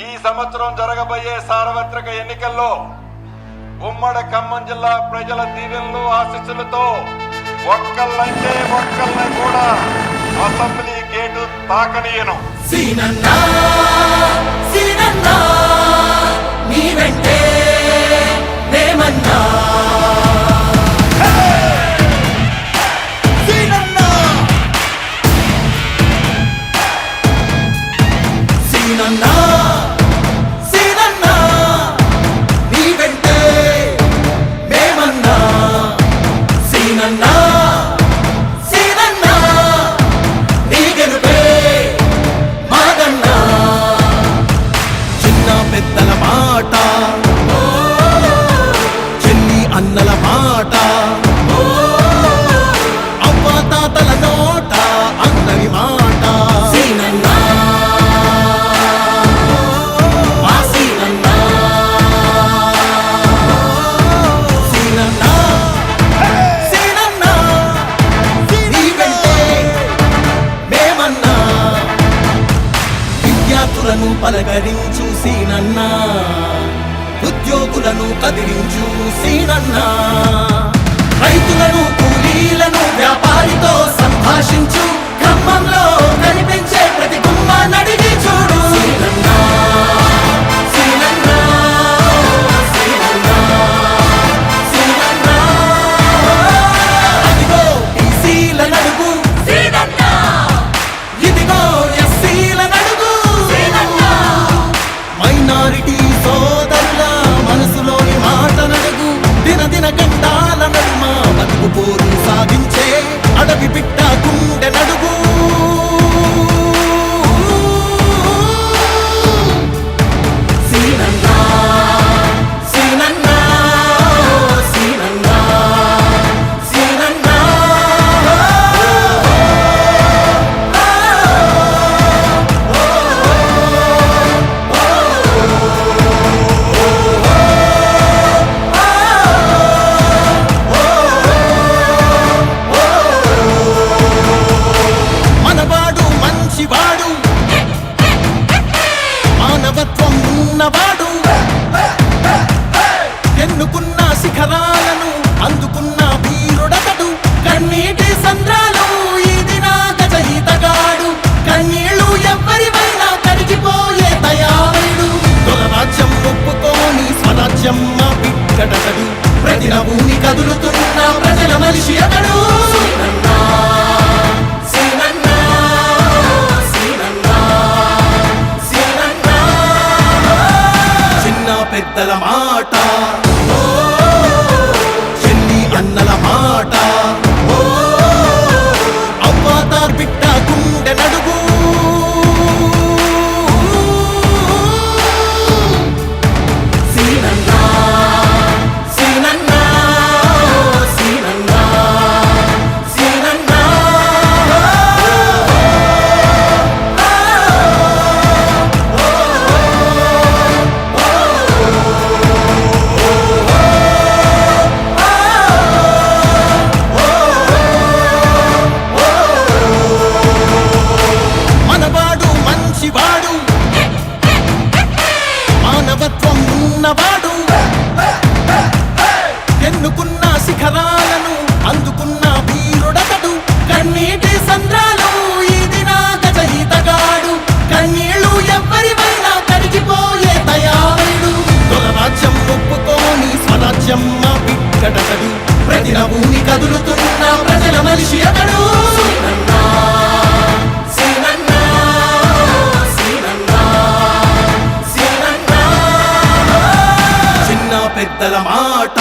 ఈ సంవత్సరం జరగబోయే సార్వత్రిక ఎన్నికల్లో ఉమ్మడి ఖమ్మం జిల్లా ప్రజల దీవెనలు ఆశీస్సులతో ఒక్కళ్ళంటే ఒక్కళ్ళని కూడా అసెంబ్లీ గేటు తాకనీయను. సీనన్నా మేమన్నా సీనన్నా సీనన్నా నీ మాదన్నా. చిన్న పెద్దల మాట విద్యార్థులను పలకరించు సీనన్నా. ఉద్యోగులను కదిలించు సీనన్నా. రైతులను కూలీ గండాల నడుమ బతుకు పోరు సాగించే అడవి బిట్ట గుండె నడుగు పెద్దల మాట